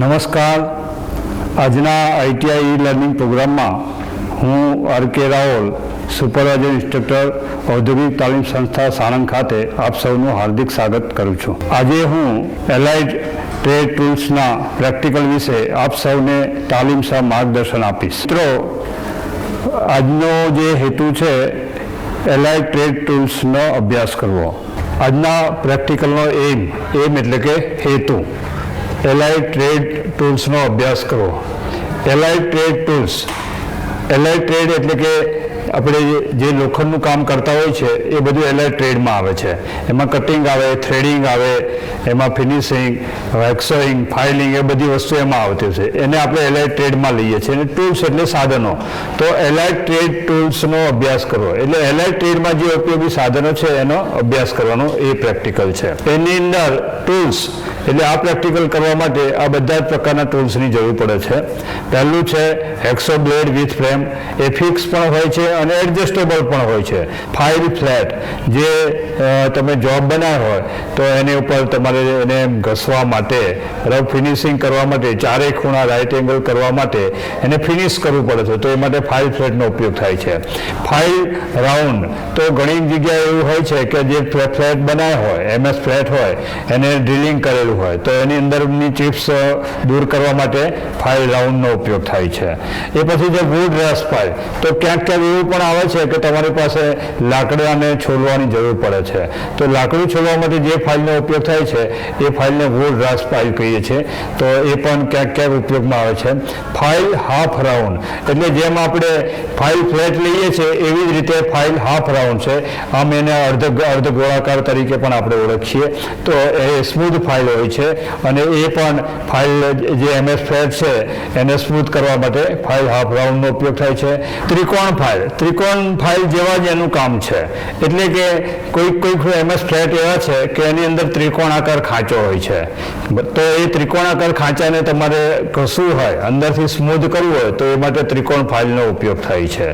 નમસ્કાર. આજના ITI learning પ્રોગ્રામમાં હું આર કે રાઓલ સુપરવાઇઝર ઇન્સ્ટ્રક્ટર, ઔદ્યોગિક તાલીમ સંસ્થા સાણંદ ખાતે આપ સૌનું હાર્દિક સ્વાગત કરું છું. આજે હું એલાઇડ ટ્રેડ ટૂલ્સના પ્રેક્ટિકલ વિશે આપ સૌને તાલીમ સહ માર્ગદર્શન આપીશ. મિત્રો, આજનો જે હેતુ છે એલાઇડ ટ્રેડ ટૂલ્સનો અભ્યાસ કરવો. આજના પ્રેક્ટિકલનો એમ એમ એટલે કે હેતુ. એલાઇડ ટ્રેડ ટૂલ્સનો અભ્યાસ કરવો allied trade tools allied trade એટલે કે આપણે જે- લોખંડનું કામ કરતા હોય છે, એ બધું એલાઇડ ટ્રેડમાં આવે છે. એમાં કટિંગ આવે થ્રેડિંગ આવે, એમાં ફિનિશિંગ વેક્સોઈંગ ફાઇલિંગ એ બધી વસ્તુ એમાં આવતી છે એને આપણે એલાઇડ ટ્રેડમાં લઈએ છીએ. અને ટૂલ્સ એટલે સાધનો. તો એલાઇડ ટ્રેડ ટૂલ્સનો અભ્યાસ કરવો. એટલે એલાઇડ ટ્રેડમાં જે ઉપયોગી સાધનો છે, એનો અભ્યાસ કરવાનો એ પ્રેક્ટિકલ છે. એની અંદર ટૂલ્સ એટલે આ પ્રેક્ટિકલ કરવા માટે આ બધા જ પ્રકારના ટૂલ્સની જરૂર પડે છે. પહેલું છે હેક્સો બ્લેડ વિથ ફ્રેમ એ ફિક્સ પણ હોય છે અને એડજસ્ટેબલ પણ હોય છે. ફાઇલ ફ્લેટ જે તમે જોબ બનાવ્યો હોય, તો એની ઉપર તમારે એને ઘસવા માટે રફ ફિનિશિંગ કરવા માટે, ચારેય ખૂણા રાઇટ એંગલ કરવા માટે એને ફિનિશ કરવું પડે છે. તો એ માટે ફાઇલ ફ્લેટનો ઉપયોગ થાય છે. ફાઇલ રાઉન્ડ તો ઘણી જગ્યાએ એવું હોય છે કે જે ફ્લે- ફ્લેટ બનાવ્યો હોય, એમએસ ફ્લેટ હોય, એને ડ્રિલિંગ કરેલું હોય, તો એની અંદરની ચિપ્સ દૂર કરવા માટે ફાઇલ રાઉન્ડનો ઉપયોગ થાય છે. એ પછી જે વુડ રસ ફાઇલ તો ક્યાંક ક્યાંક એવું પણ આવે છે કે તમારી પાસે લાકડાને છોલવાની જરૂર પડે છે. તો લાકડું છોલવા માટે જે ફાઇલનો ઉપયોગ થાય છે, એ ફાઇલને વુડ રાસ ફાઇલ કહીએ છીએ. તો એ પણ ક્યાંક ક્યાંક ઉપયોગમાં આવે છે. ફાઇલ હાફ રાઉન્ડ એટલે જેમ આપણે ફાઇલ ફ્લેટ લઈએ છીએ એવી જ રીતે ફાઇલ હાફ રાઉન્ડ છે. આમ એને અર્ધ અર્ધ ગોળાકાર તરીકે પણ આપણે ઓળખીએ. તો એ સ્મૂથ ફાઇલ હોય છે અને એ પણ ફાઇલ જે એમએસ ફ્લેટ છે, એને સ્મૂથ કરવા માટે ફાઇલ હાફ રાઉન્ડનો ઉપયોગ થાય છે. ત્રિકોણ ફાઇલ ત્રિકોણ ફાઇલ જેવા જ એનું કામ છે. એટલે કે કોઈક કોઈક એમએસ ફ્લેટ એવા છે કે એની અંદર ત્રિકોણાકાર ખાંચો હોય છે. તો એ ત્રિકોણાકાર ખાંચાને તમારે ઘસવું હોય, અંદરથી સ્મૂધ કરવું હોય, તો એ માટે ત્રિકોણ ફાઇલનો ઉપયોગ થાય છે.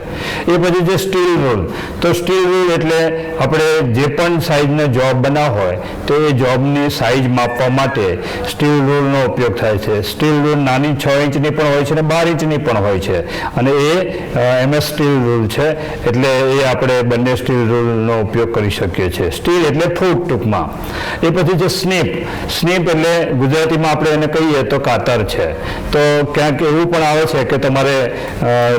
એ પછી જે સ્ટીલ રૂલ તો સ્ટીલ રૂલ એટલે આપણે જે પણ સાઇઝનો જોબ બનાવ હોય, તો એ જોબની સાઇઝ માપવા માટે સ્ટીલ રૂલનો ઉપયોગ થાય છે. સ્ટીલ રૂલ નાની છ ઇંચની પણ હોય છે અને બાર ઇંચની પણ હોય છે. અને એ એમએસ સ્ટીલ રૂલ છે, એટલે એ આપણે બંને સ્ટીલ રૂલનો ઉપયોગ કરી શકીએ છીએ. સ્ટીલ એટલે ફૂટ ટૂંકમાં. એ પછી છે સ્નીપ. સ્નીપ એટલે ગુજરાતીમાં આપણે એને કહીએ તો કાતર છે. તો ક્યાંક એવું પણ આવે છે કે તમારે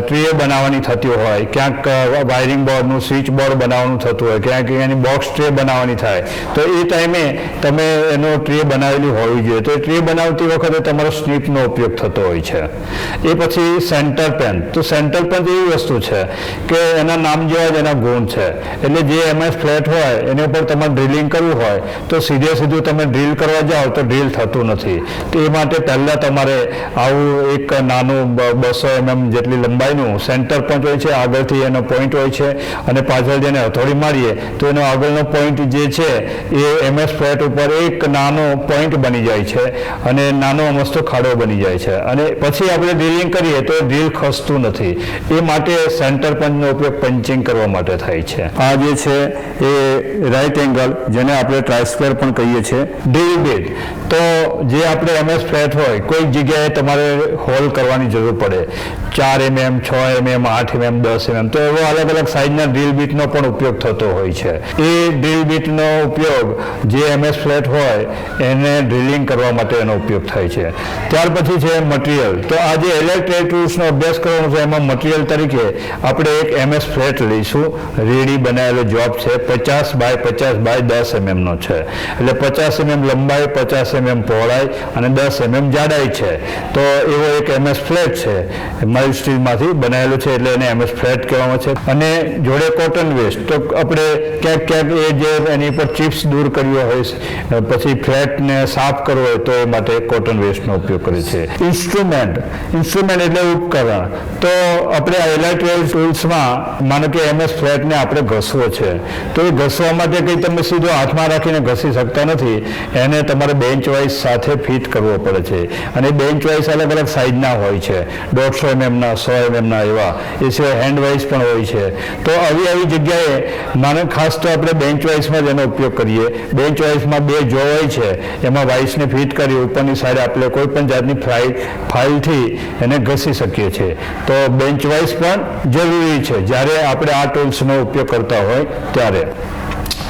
ટ્રે બનાવવાની થતી હોય, ક્યાંક વાયરિંગ બોર્ડનું સ્વિચ બોર્ડ બનાવવાનું થતું હોય, ક્યાંક એની બોક્સ ટ્રે બનાવવાની થાય. તો એ ટાઈમે તમે એનો ટ્રે બનાવેલી હોવી જોઈએ. તો એ ટ્રે બનાવતી વખતે તમારો સ્નીપનો ઉપયોગ થતો હોય છે. એ પછી સેન્ટર પેન તો સેન્ટર પેન એવી વસ્તુ છે કે એના નામ જેવા જ એના ગુણ છે. એટલે જે એમએસ ફ્લેટ હોય, એની ઉપર તમારે ડ્રિલિંગ કરવું હોય, તો સીધે સીધું તમે ડ્રિલ કરવા જાઓ તો ડ્રિલ થતું નથી. તો એ માટે પહેલાં તમારે આવું એક નાનું બસો એમએમ જેટલી લંબાઈનું સેન્ટર પોઈન્ટ હોય છે, આગળથી એનો પોઈન્ટ હોય છે, અને પાછળ જેને હથોડી મારીએ, તો એનો આગળનો પોઈન્ટ જે છે, એ એમએસ ફ્લેટ ઉપર એક નાનો પોઈન્ટ બની જાય છે, અને નાનો મસ્તો ખાડો બની જાય છે. અને પછી આપણે ડ્રિલિંગ કરીએ તો ડ્રિલ ખસતું નથી. એ માટે સેન્ટર પંચનો ઉપયોગ પંચિંગ કરવા માટે થાય છે. આ જે છે એ રાઈટ એંગલ જેને આપણે ટ્રાયસ્ક્વેર પણ કહીએ છીએ. બીટ તો જે આપણે એમએસ ફ્લેટ હોય કોઈક જગ્યાએ તમારે હોલ કરવાની જરૂર પડે. ચાર એમએમ છ એમએમ આઠ એમએમ દસ એમએમ તો એવો અલગ અલગ સાઇઝના ડ્રીલ બીટનો પણ ઉપયોગ થતો હોય છે. એ ડ્રીલ બીટનો ઉપયોગ જે એમએસ ફ્લેટ હોય, એને ડ્રિલિંગ કરવા માટે એનો ઉપયોગ થાય છે. ત્યાર પછી છે મટીરિયલ તો આ જે ઇલેક્ટ્રિક ટૂલ્સનો અભ્યાસ કરવાનો છે, એમાં મટીરિયલ તરીકે આપણે એક એમએસ ફ્લેટ લઈશું. રેડી બનાવેલો જોબ છે, પચાસ બાય પચાસ બાય દસ એમએમનો છે. એટલે પચાસ એમએમ લંબાઈ, પચાસ એમએમ પહોળાઈ અને દસ એમએમ જાડાઈ છે. તો એવો એક એમએસ ફ્લેટ છે. માઇલ સ્ટીલમાંથી બનાવેલું છે એટલે એને એમએસ ફ્લેટ કહેવામાં છે. અને જોડે કોટન વેસ્ટ તો આપણે ક્યાંક ક્યાંક એ જે એની પર ચિપ્સ દૂર કર્યો હોય પછી ફ્લેટને સાફ કરવો હોય તો એ માટે કોટન વેસ્ટનો ઉપયોગ કરે છે. ઇન્સ્ટ્રુમેન્ટ ઇન્સ્ટ્રુમેન્ટ એટલે ઉપકરણ. તો આપણે ઇલેક્ટ્રિકલ ટૂલ્સમાં, માનો કે એમએસ ફ્લેટને આપણે ઘસવો છે. તો એ ઘસવા માટે કંઈ તમે સીધો હાથમાં રાખીને ઘસી શકતા નથી, એને તમારે બેન્ચ વાઇઝ સાથે ફિટ કરવો પડે છે. અને બેન્ચ વાઇઝ અલગ અલગ સાઇઝના હોય છે. દોઢસો mm એમના સો એમએમના એવા. એ સિવાય હેન્ડ વાઇઝ પણ હોય છે. તો આવી આવી જગ્યાએ માને ખાસ તો આપણે બેન્ચ વાઇઝમાં જ એનો ઉપયોગ કરીએ. બેન્ચ વાઇઝમાં બે જો હોય છે, એમાં વાઇસને ફિટ કરી ઉપરની સાઈડ આપણે કોઈ પણ જાતની ફાઇલ ફાઇલથી એને ઘસી શકીએ છીએ. તો બેન્ચ વાઇઝ પણ જરૂરી છે. જ્યારે આપણે આ ટૂલ્સનો ઉપયોગ કરતા હોય ત્યારે.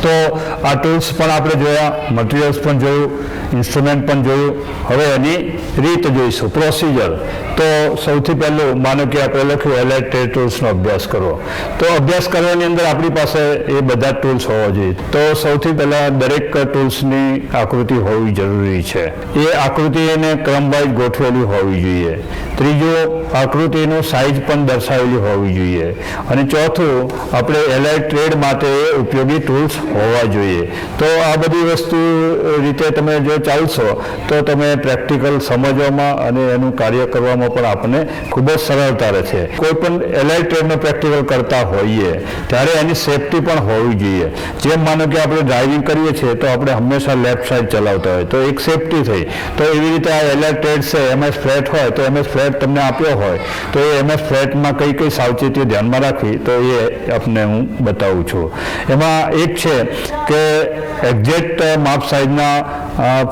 તો આ ટૂલ્સ પણ આપણે જોયા મટીરિયલ્સ પણ જોયું ઇન્સ્ટ્રુમેન્ટ પણ જોયું. હવે એની રીત જોઈશું પ્રોસિજર તો સૌથી પહેલું માનો કે આપણે લખ્યું એલાઇટ ટ્રેડ ટૂલ્સનો અભ્યાસ કરવો. તો અભ્યાસ કરવાની અંદર આપણી પાસે એ બધા ટૂલ્સ હોવા જોઈએ. તો સૌથી પહેલાં દરેક ટૂલ્સની આકૃતિ હોવી જરૂરી છે. એ આકૃતિ એને ક્રમવાઇઝ ગોઠવેલી હોવી જોઈએ. ત્રીજું, આકૃતિનું સાઇઝ પણ દર્શાવેલી હોવી જોઈએ. અને ચોથું, આપણે એલાઇટ ટ્રેડ માટે ઉપયોગી ટૂલ્સ હોવા જોઈએ. તો આ બધી વસ્તુ રીતે તમે જો ચાલશો, તો તમે પ્રેક્ટિકલ સમજવામાં અને એનું કાર્ય કરવામાં પણ આપણને ખૂબ જ સરળતા રહેશે. કોઈ પણ એલાઇટ ટ્રેડનો પ્રેક્ટિકલ કરતા હોઈએ, ત્યારે એની સેફટી પણ હોવી જોઈએ. જેમ માનો કે આપણે ડ્રાઇવિંગ કરીએ છીએ, તો આપણે હંમેશા લેફ્ટ સાઈડ ચલાવતા હોય, તો એક સેફટી થઈ. તો એવી રીતે આ એલાઇટ ટ્રેડ છે એમએસ ફ્લેટ હોય, તો એમએસ ફ્લેટ તમને આપ્યો હોય, તો એ એમએસ ફ્લેટમાં કઈ કઈ સાવચેતીઓ ધ્યાનમાં રાખવી, તો એ આપને હું બતાવું છું. એમાં એક છે કે એક્ઝેક્ટ માપ સાઇઝના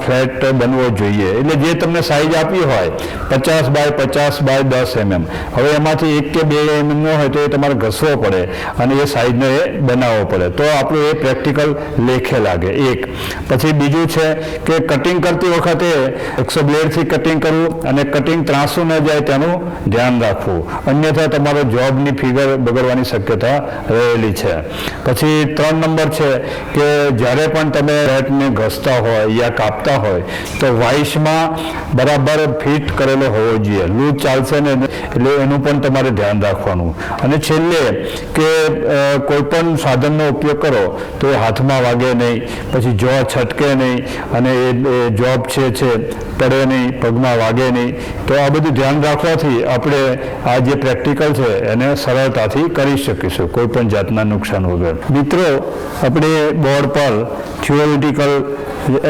ફ્લેટ બનવો જોઈએ. એટલે જે તમને સાઇઝ આપી હોય, પચાસ બાય પચાસ બાય દસ એમએમ. હવે એમાંથી એક કે બે એમએમનો હોય તો એ તમારે ઘસવો પડે અને એ સાઇઝનો એ બનાવવો પડે. તો આપણું એ પ્રેક્ટિકલ લેખે લાગે. એક. પછી બીજું છે કે કટિંગ કરતી વખતે એકસો બ્લેડથી કટિંગ કરવું અને કટિંગ ત્રાસું ન જાય તેનું ધ્યાન રાખવું. અન્યથા તમારો જોબની ફિગર બગડવાની શક્યતા રહેલી છે. પછી ત્રણ નંબર છે કે જ્યારે પણ તમે રેટને ઘસતા હોય યા કાપતા હોય, તો વાઇસમાં બરાબર ફિટ કરેલો હોવો જોઈએ. લૂઝ ચાલશે ને એટલે એનું પણ તમારે ધ્યાન રાખવાનું. અને છેલ્લે કે કોઈ પણ સાધનનો ઉપયોગ કરો, તો એ હાથમાં વાગે નહીં, પછી જો છટકે નહીં, અને એ જોબ છે છે, પડે નહીં, પગમાં વાગે નહીં, તો આ બધું ધ્યાન રાખવાથી આપણે આ જે પ્રેક્ટિકલ છે, એને સરળતાથી કરી શકીશું કોઈ પણ જાતના નુકસાન વગર. મિત્રો, આપણે બોર્ડ પર થિયોરિટિકલ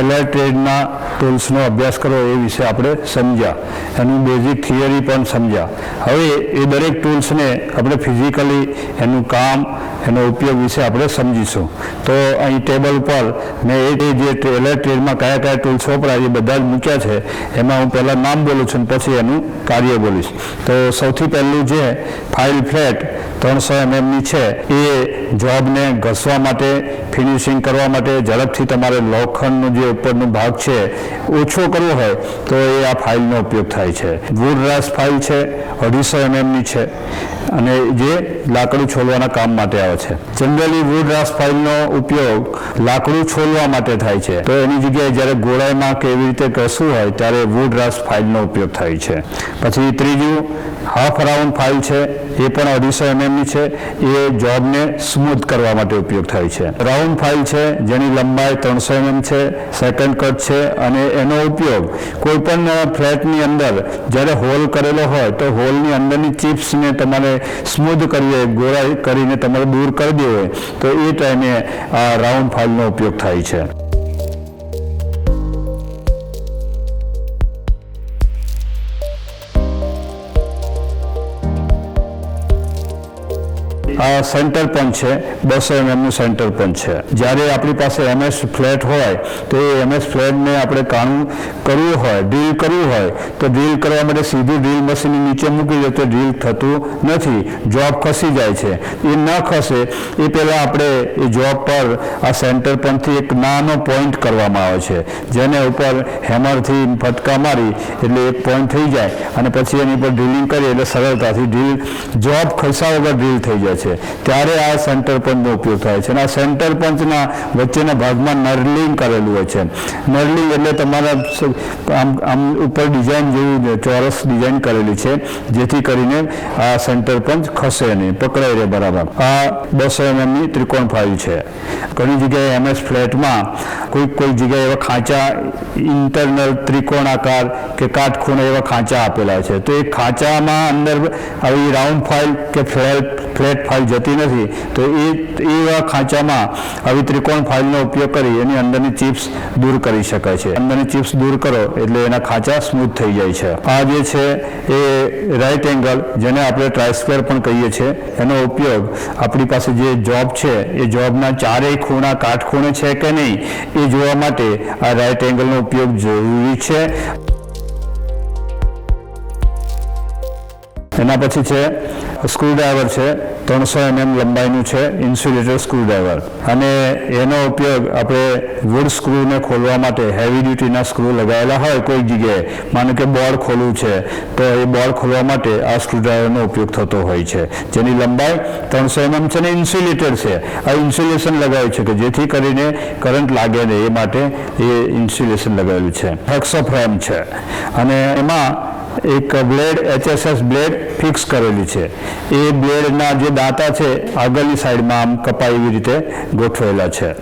એલાઇટ ટ્રેડના ટૂલ્સનો અભ્યાસ કરો એ વિશે આપણે સમજ્યા. એનું બેઝિક થિયરી પણ સમજ્યા. હવે એ દરેક ટૂલ્સને આપણે ફિઝિકલી એનું કામ એનો ઉપયોગ વિશે આપણે સમજીશું. તો અહીં ટેબલ પર મેં એ જે ટ્રેલર ટ્રેડમાં કયા કયા ટૂલ્સ વપરાય એ બધા જ મૂક્યા છે. એમાં હું પહેલાં નામ બોલું છું પછી એનું કાર્ય બોલીશ. તો સૌથી પહેલું જે ફાઇલ ફ્લેટ ત્રણસો એમએમની છે, એ જોબને ઘસવા માટે, ફિનિશિંગ કરવા માટે, ઝડપથી તમારે લોખંડનો જે ઉપરનો ભાગ છે, ઓછો કરવો હોય તો એ આ ફાઇલનો ઉપયોગ થાય છે. વુડ રાસ ફાઇલ છે, અઢીસો એમએમની છે. અને જે લાકડું છોલવાના કામ માટે આવે છે. જનરલી વુડ રાસ્ટ ફાઇલનો ઉપયોગ લાકડું છોલવા માટે થાય છે. તો એની જગ્યાએ જ્યારે ગોળાઈમાં કે એવી રીતે કરશું હોય, ત્યારે વુડ રાસ્ટ ફાઇલનો ઉપયોગ થાય છે. પછી ત્રીજું હાફ રાઉન્ડ ફાઇલ છે, એ પણ અઢીસો એમએમની છે, એ જોબને સ્મૂથ કરવા માટે ઉપયોગ થાય છે. રાઉન્ડ ફાઇલ છે, જેની લંબાઈ ત્રણસો એમએમ છે સેકન્ડ કટ છે, અને એનો ઉપયોગ કોઈપણ ફ્લેટની અંદર, જ્યારે હોલ કરેલો હોય, તો હોલની અંદરની ચિપ્સને તમારે સ્મૂધ કરીએ, ગોળાઈ કરીને તમારે દૂર કરી દેવો તો એ ટાઈમે આ રાઉન્ડ ફાઇલનો ઉપયોગ થાય છે. આ સેન્ટર પણ છે, બસો એમએમનું સેન્ટર પણ છે. જ્યારે આપણી પાસે એમએસ ફ્લેટ હોય, તો એ એમએસ ફ્લેટને આપણે કાણું કરવું હોય ડ્રીલ કરવું હોય, તો ડ્રીલ કરવા માટે સીધું ડ્રીલ મશીન નીચે મૂકી દે તો ડ્રીલ થતું નથી. જોબ ખસી જાય છે. એ ન ખસે, એ પહેલાં આપણે એ જોબ પર આ સેન્ટર પરથી એક નાનો પોઈન્ટ કરવામાં આવે છે, જેને ઉપર હેમરથી ફટકા મારી, એટલે એક પોઈન્ટ થઈ જાય, અને પછી એની પર ડ્રિલિંગ કરીએ એટલે સરળતાથી ડ્રીલ જોબ ખસા વગર ડ્રીલ થઈ જાય છે. ત્યારે આ સેન્ટર પંચનો ઉપયોગ થાય છે. અને આ સેન્ટર પંચના વચ્ચેના ભાગમાં નર્લિંગ કરેલું હોય છે. નર્લિંગ એટલે તમારા આમ આમ ઉપર ડિઝાઇન જેવું ચોરસ ડિઝાઇન કરેલી છે, જેથી કરીને આ સેન્ટર પંચ ખસે નહીં, પકડાઈ રહે બરાબર. આ બસો એમએમની ત્રિકોણ ફાઇલ છે. ઘણી જગ્યાએ એમએસ ફ્લેટમાં કોઈ કોઈ જગ્યાએ એવા ખાંચા ઇન્ટરનલ ત્રિકોણાકાર કે કાટખૂણે એવા ખાંચા આપેલા છે. તો એ ખાંચામાં અંદર આવી રાઉન્ડ ફાઇલ કે ફ્લેટ ફ્લેટ ફાઇલ જતી નથી, તો એ, એવા ખાંચામાં આવી ત્રિકોણ ફાઇલનો ઉપયોગ કરી એની અંદરની ચિપ્સ દૂર કરી શકાય છે. અંદરની ચિપ્સ દૂર કરો એટલે એના ખાંચા સ્મૂથ થઈ જાય છે. આ જે છે એ રાઇટ એંગલ જેને આપણે ટ્રાયસ્ક્વેર પણ કહીએ છીએ, એનો ઉપયોગ આપણી પાસે જે જોબ છે, એ જોબના ચારેય ખૂણા કાટખૂણે છે કે નહીં, એ જોવા માટે આ રાઇટ એંગલનો ઉપયોગ જરૂરી છે. એના પછી છે સ્ક્રૂડ્રાઈવર છે, ત્રણસો એમએમ લંબાઈનું છે, ઇન્સ્યુલેટર સ્ક્રૂડ્રાઈવર અને એનો ઉપયોગ આપણે વુડ સ્ક્રૂને ખોલવા માટે હેવી ડ્યુટીના સ્ક્રૂ લગાવેલા હોય કોઈક જગ્યાએ, માનો કે બોર્ડ ખોલવું છે, તો એ બોર્ડ ખોલવા માટે આ સ્ક્રૂડ્રાઈવરનો ઉપયોગ થતો હોય છે. જેની લંબાઈ ત્રણસો એમએમ છે ને ઇન્સ્યુલેટર છે. આ ઇન્સ્યુલેશન લગાવ્યું છે કે જેથી કરીને કરંટ લાગે ને એ માટે એ ઇન્સ્યુલેશન લગાવેલું છે. હેક્સો ફ્રેમ છે. અને એમાં એક બ્લેડ, એચએસએસ બ્લેડ ફિક્સ કરેલી છે. એ બ્લેડના જે દાંતા છે, આગળની સાઈડમાં આમ કપાઈ એવી રીતે ગોઠવેલા છે.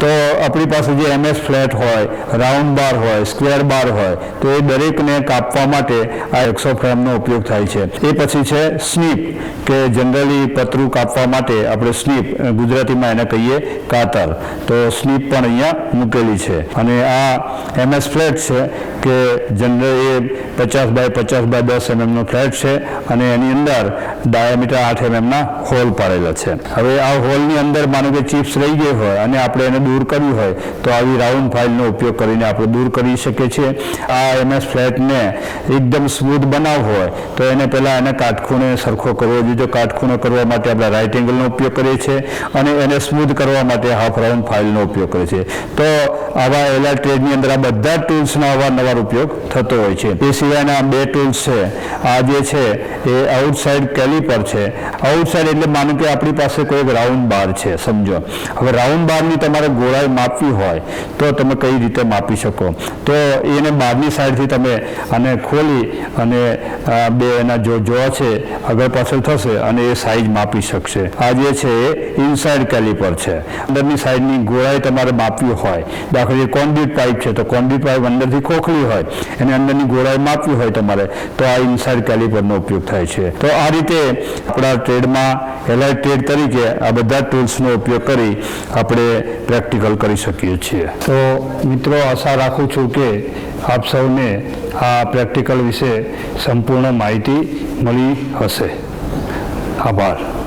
તો આપણી પાસે જે એમએસ ફ્લેટ હોય, રાઉન્ડ બાર હોય, સ્ક્વેર બાર હોય, તો એ દરેકને કાપવા માટે આ એક્સો ફ્રેમનો ઉપયોગ થાય છે. એ પછી છે સ્નીપ, કે જનરલી પતરું કાપવા માટે આપણે સ્નીપ ગુજરાતીમાં એને કહીએ કાતર. તો સ્નીપ પણ અહીંયા મૂકેલી છે. અને આ એમએસ ફ્લેટ છે, કે જનરલ પચાસ બાય પચાસ બાય દસ એમએમનો ફ્લેટ છે અને એની અંદર ડાયામીટર આઠ એમએમના હોલ પાડેલા છે. હવે આ હોલની અંદર માનો કે ચિપ્સ રહી ગઈ હોય અને આપણે એને દૂર કરવી હોય, તો આવી રાઉન્ડ ફાઇલનો ઉપયોગ કરીને આપણે દૂર કરી શકીએ છીએ. આ એમએસ ફ્લેટને એકદમ સ્મૂથ બનાવવો હોય, તો એને પહેલાં એને કાટખૂણે સરખો કરવો. જોઈએ જો કાટખૂણો કરવા માટે આપણે રાઇટ એંગલનો ઉપયોગ કરીએ છીએ અને એને સ્મૂથ કરવા માટે હાફ રાઉન્ડ ફાઇલનો ઉપયોગ કરીએ છીએ. તો આવા એલા ટ્રેડની અંદર આ બધા ટૂલ્સનો અવારનવાર ઉપયોગ થતો હોય છે. એ સિવાયના બે ટૂલ્સ છે. આ જે છે, એ આઉટસાઇડ કેલિપર છે. આઉટસાઇડ એટલે માનો કે આપણી પાસે કોઈ રાઉન્ડ બાર છે, સમજો. હવે રાઉન્ડ બારની તમારે ગોળાઈ માપવી હોય, તો તમે કઈ રીતે માપી શકો? તો એને બહારની સાઈડથી તમે આને ખોલી અને બે એના જો જો છે આગળ પાછળ થશે અને એ સાઈઝ માપી શકશે. આ જે છે, એ ઇનસાઇડ કેલિપર છે. અંદરની સાઈડની ગોળાઈ તમારે માપવી હોય. દાખલા કોન્ડ્યુટ પાઇપ છે, તો કોન્ડ્યુટ પાઇપ અંદરથી ખોખલી હોય, એને અંદરની ગોળાઈ માપવી હોય તમારે તો આ ઇનસાઇડ કેલિપરનો ઉપયોગ થાય છે. તો આ રીતે આપણા ટ્રેડમાં એલાઇટ ટ્રેડ તરીકે આ બધા ટૂલ્સનો ઉપયોગ કરી આપણે પ્રેક્ટિકલ કરી શકીએ છીએ. તો મિત્રો, આશા રાખું છું કે આપ સૌને આ પ્રેક્ટિકલ વિશે સંપૂર્ણ માહિતી મળી હશે. આભાર.